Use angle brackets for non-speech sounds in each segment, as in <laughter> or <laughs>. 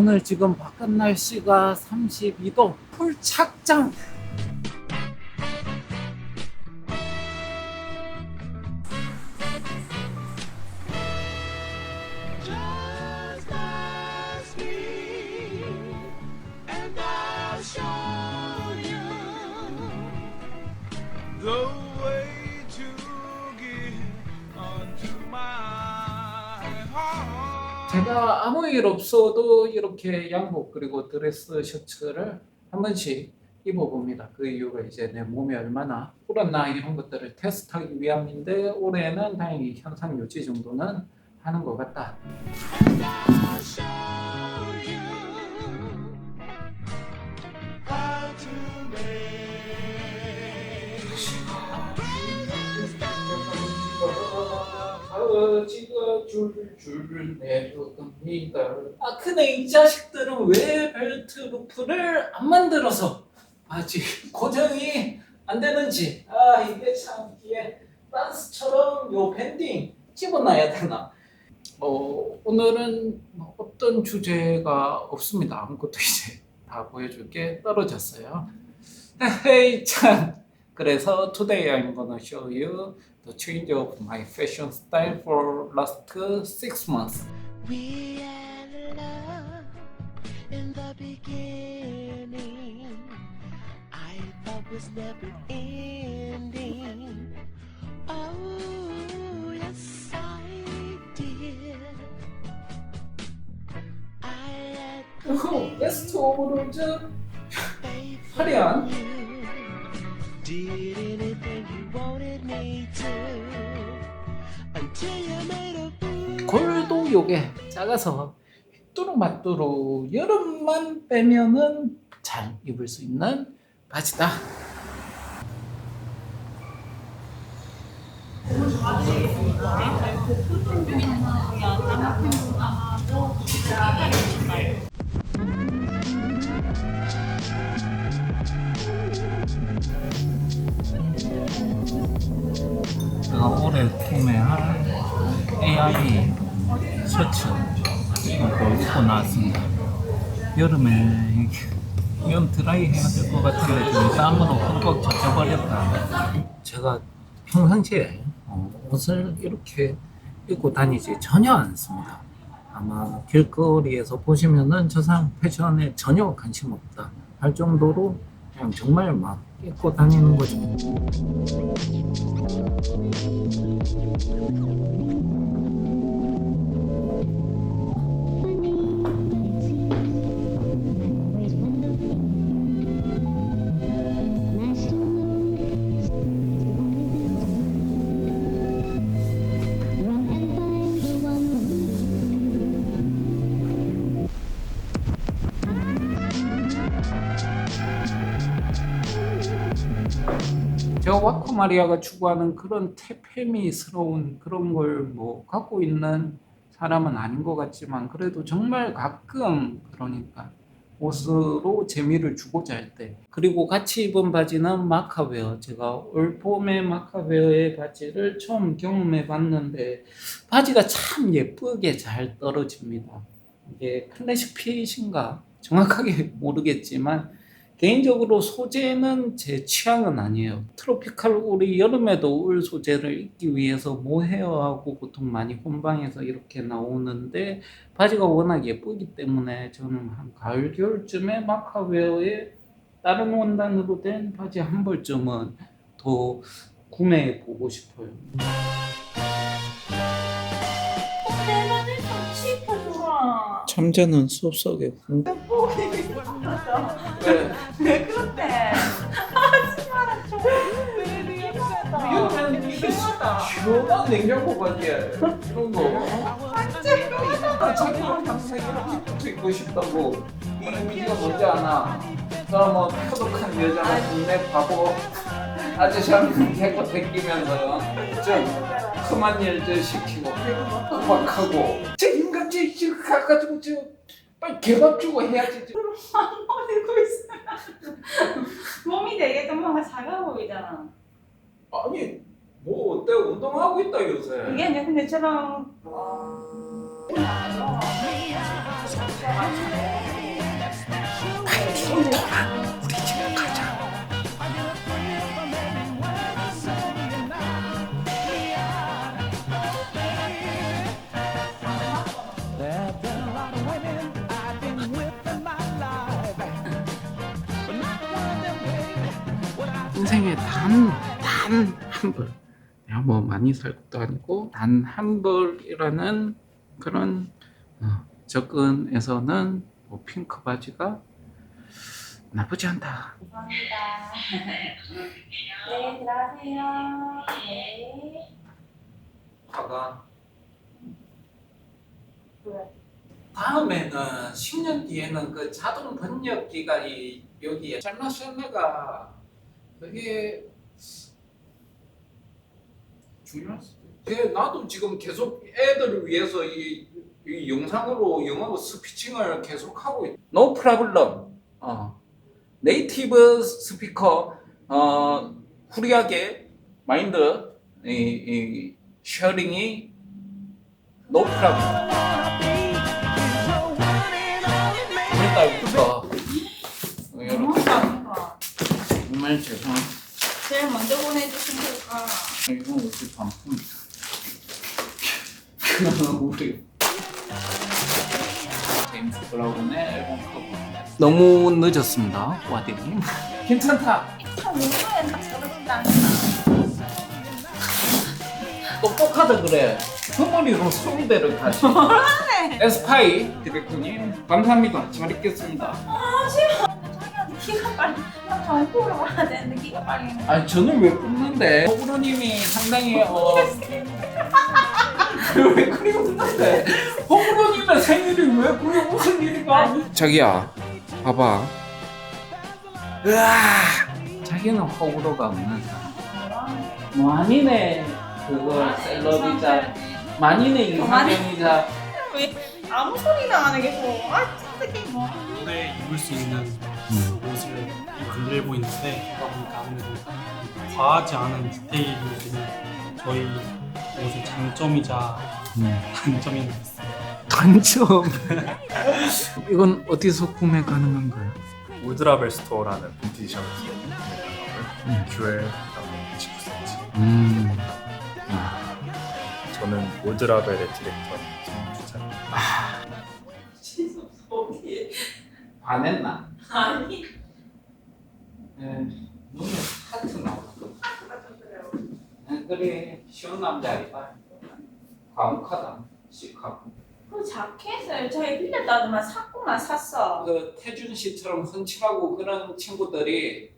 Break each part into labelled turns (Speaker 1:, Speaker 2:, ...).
Speaker 1: 오늘 지금 바깥 날씨가 32도 풀 착장 제가 아무 일 없어도 이렇게 양복 그리고 드레스 셔츠를 한 번씩 입어봅니다. 그 이유가 이제 내 몸이 얼마나 불었나 이런 것들을 테스트하기 위함인데 올해는 다행히 현상 유지 정도는 하는 것 같다. 가지가 줄줄 내려갑니다. 아 근데 이 자식들은 왜 벨트 루프를 안 만들어서 아직 고정이 안 되는지 아 이게 참 이게 빤스처럼 요 밴딩 집어넣어야 되나? 어 오늘은 뭐 어떤 주제가 없습니다. 아무것도 이제 다 보여줄 게 떨어졌어요. <laughs> 헤이 참 그래서 today I'm gonna show you the change of my fashion style for last six months.
Speaker 2: We had love in the beginning. I thought was never ending. Oh, yes, I did. I had
Speaker 1: 베스트 오브 롤즈
Speaker 2: faith
Speaker 1: 화려한
Speaker 2: in you. Did anything you wanted me to. Until you made a fool.
Speaker 1: 골도 요게 작아서 뚜루마뚜루 여름만 빼면은 잘 입을 수 있는 바지다. 제가 올해 구매한 AI 셔츠 이거 입고 나왔습니다. 여름에 이건 드라이 해야 될 것 같은데 지금 땀으로 흠뻑 젖어버렸다. 제가 평상시에 어, 옷을 이렇게 입고 다니지 전혀 않습니다. 아마 길거리에서 보시면은 저 사람 패션에 전혀 관심 없다 할 정도로 그냥 정말 막 입고 다니는 거죠. 제가 와코 마리아가 추구하는 그런 테페미스러운 그런 걸 뭐 갖고 있는 사람은 아닌 것 같지만 그래도 정말 가끔 그러니까 옷으로 재미를 주고자 할 때. 그리고 같이 입은 바지는 마카웨어. 제가 올 봄에 마카웨어의 바지를 처음 경험해 봤는데 바지가 참 예쁘게 잘 떨어집니다. 이게 클래식 핏인가? 정확하게 <laughs> 모르겠지만 개인적으로 소재는 제 취향은 아니에요. 트로피칼 우리 여름에도 울 소재를 입기 위해서 모헤어하고 보통 많이 혼방해서 이렇게 나오는데 바지가 워낙 예쁘기 때문에 저는 한 가을 겨울쯤에 마카웨어의 다른 원단으로 된 바지 한 벌쯤은 더 구매해 보고 싶어요. 참자는 숲속에 공... 왜?
Speaker 3: 그런데?
Speaker 1: 여름에는 이게 시원한 냉장고 바지야 이런 거. 아, 자기랑 항상 이렇게 붙어 입고 싶다고. 이 의미가 뭔지 아나? 저뭐 표독한 여자가 동네 바보 아저씨한테 대고 대끼면서 좀 험한 일들 시키고 음악하고. 저 인간지 가가지고 저 빨리 개밥 주고 해야지.
Speaker 3: 한번 들고 있으면 몸이 되게 금방 작아 보이잖아.
Speaker 1: 아니 뭐 어때 운동하고 있다 요새.
Speaker 3: 이게 이제 근데 저랑
Speaker 2: 아, 아.
Speaker 1: 인생에 단 단 한 벌. 내가 뭐 많이 살 것도 아니고 단 한 벌이라는 그런 어, 접근에서는 뭐 핑크 바지가 나쁘지 않다.
Speaker 3: 감사합니다. 네, 들어가세요. 네. 왜?
Speaker 1: 다음에는 10년 뒤에는 그 자동 번역기가 이 여기에 샬라샬라가 그게 중요할 수도 있지. 나도 지금 계속 애들을 위해서 이, 이 영상으로 영어 스피칭을 계속 하고 있. No problem. 어. 네이티브 스피커 어 후리하게 마인드 이, 이 쉐어링이 no problem.
Speaker 2: man.
Speaker 1: 오늘달부터
Speaker 3: 너무
Speaker 1: 이렇게
Speaker 3: 감사합니다.
Speaker 1: 정말 죄송합니다.
Speaker 3: 제일 먼저 보내주신 거가
Speaker 1: 이건 우리 반품이다. 그거는 우리 제임스 브라운의 앨범 커버. 너무 늦었습니다, 와디님. 괜찮다.
Speaker 3: 참 오늘은 딱 저러진다 않나.
Speaker 1: 똑똑하다 그래. 선물이로 서울대를 가시. 에스파이 디렉터님 감사합니다. 잘 읽겠습니다.
Speaker 3: 아 기가 빨리. 나 정보를 봐야 되는데 기가 빨리.
Speaker 1: 아니 저는 왜 뽑는데? 호불호님이 상당히 어. <laughs> 왜 그리 웃는데? 호불호님의 생일이 왜 그리 무슨 일인가? 자기야, 봐봐. 으아! 자기는 호불호가 없는 사람. 뭐 아니네. 그거 셀럽이자 만인의 이상형이자
Speaker 3: 왜 아무 소리나 안 해 계속. 아 어떡해 뭐.
Speaker 4: 오래 입을 수 있는
Speaker 1: 음.
Speaker 4: 옷을 건들고 있는데 그러다 보니까 아무래도 과하지 않은 디테일이 되는 저희 옷의 장점이자 단점인 것 같습니다.
Speaker 1: 단점. <laughs> 이건 어디서 구매 가능한가요?
Speaker 5: 울드라벨 스토어라는 빈티지 샵에서 구매하고요. 듀얼 19cm.
Speaker 1: 음.
Speaker 5: 저는 울드라벨의 디렉터.
Speaker 3: 진짜 어디?
Speaker 1: 반했나?
Speaker 3: 아니.
Speaker 1: 에, 눈에 하트 나오고. 에, 그래 쉬운 남자이다. 과묵하다. 시크하고.
Speaker 3: 그 자켓을 저희 빌렸다더만 샀구만 샀어.
Speaker 1: 그 태준 씨처럼 헌칠하고 그런 친구들이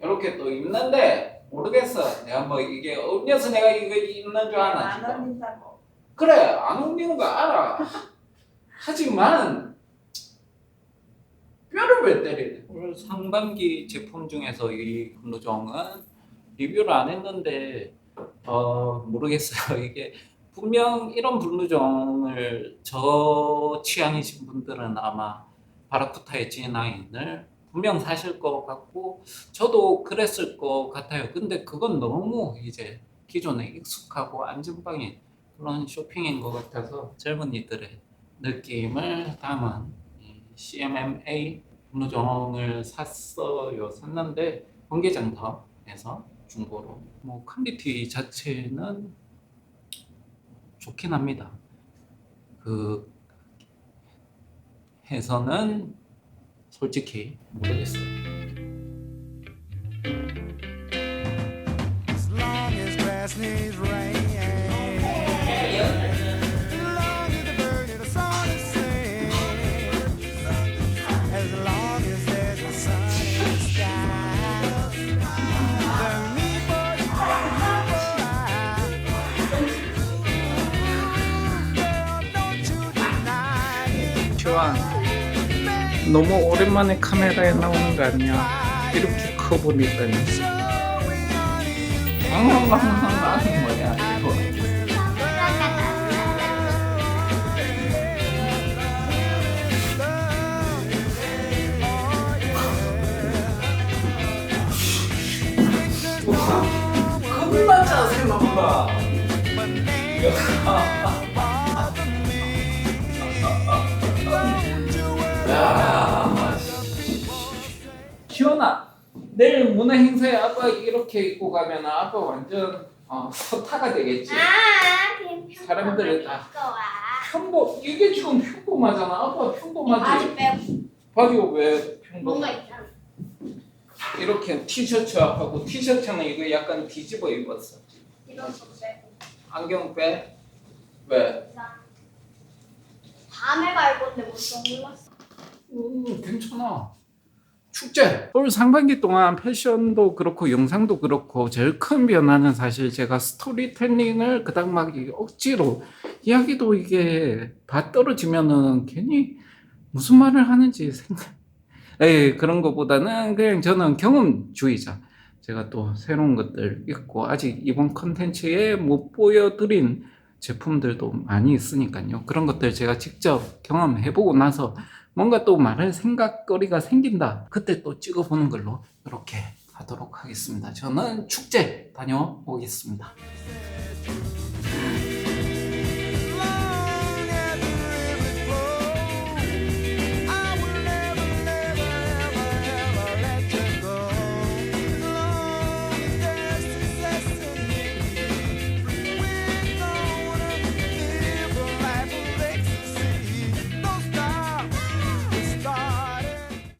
Speaker 1: 이렇게 또 입는데 모르겠어. 내가 뭐 이게 어디서 내가 이거 입는 줄 아나
Speaker 3: 안
Speaker 1: 지금.
Speaker 3: 어울린다고.
Speaker 1: 그래 안 어울리는 거 알아. 하지만 뼈를 왜? 오늘 상반기 제품 중에서 이 근로종은 리뷰를 안 했는데 어 모르겠어요. <laughs> 이게 분명 이런 블루종을 저 취향이신 분들은 아마 바라쿠타의 G9을 분명 사실 것 같고 저도 그랬을 것 같아요. 근데 그건 너무 이제 기존에 익숙하고 안전방인 그런 쇼핑인 것 같아서 젊은이들의 느낌을 담은 이 CMMA 블루종을 샀어요. 샀는데 번개장터에서 중고로 뭐 퀄리티 자체는 좋긴 합니다. 그 해서는 솔직히 모르겠어요.
Speaker 6: As long
Speaker 1: 주한 너무 오랜만에 카메라에 나오는 거 아니야? 이렇게 커 보니까요. 이거. 겁나 짜세 넘봐. 내일 문화 행사에 아빠 이렇게 입고 가면 아빠 완전 어, 서타가 되겠지.
Speaker 7: 아, 평범하게
Speaker 1: 다-. 평범 이게 지금 평범하잖아. 아빠 평범하지.
Speaker 7: 바지 빼고
Speaker 1: 바지가 왜 평범?
Speaker 7: 뭔가 있잖아.
Speaker 1: 이렇게 티셔츠하고 티셔츠는 이거 약간 뒤집어 입었어.
Speaker 7: 이런 거 빼고.
Speaker 1: 안경 빼. 왜?
Speaker 7: 밤에 갈 건데 뭐 선글라스.
Speaker 1: 음, 괜찮아. 축제. 올 상반기 동안 패션도 그렇고 영상도 그렇고 제일 큰 변화는 사실 제가 스토리텔링을 그닥 막 억지로 이야기도 이게 다 떨어지면은 괜히 무슨 말을 하는지 생각. 에 <laughs> 그런 것보다는 그냥 저는 경험주의자. 제가 또 새로운 것들 있고 아직 이번 컨텐츠에 못 보여드린 제품들도 많이 있으니까요. 그런 것들 제가 직접 경험해보고 나서 뭔가 또 말할 생각거리가 생긴다. 그때 또 찍어보는 걸로 이렇게 하도록 하겠습니다. 저는 축제 다녀오겠습니다.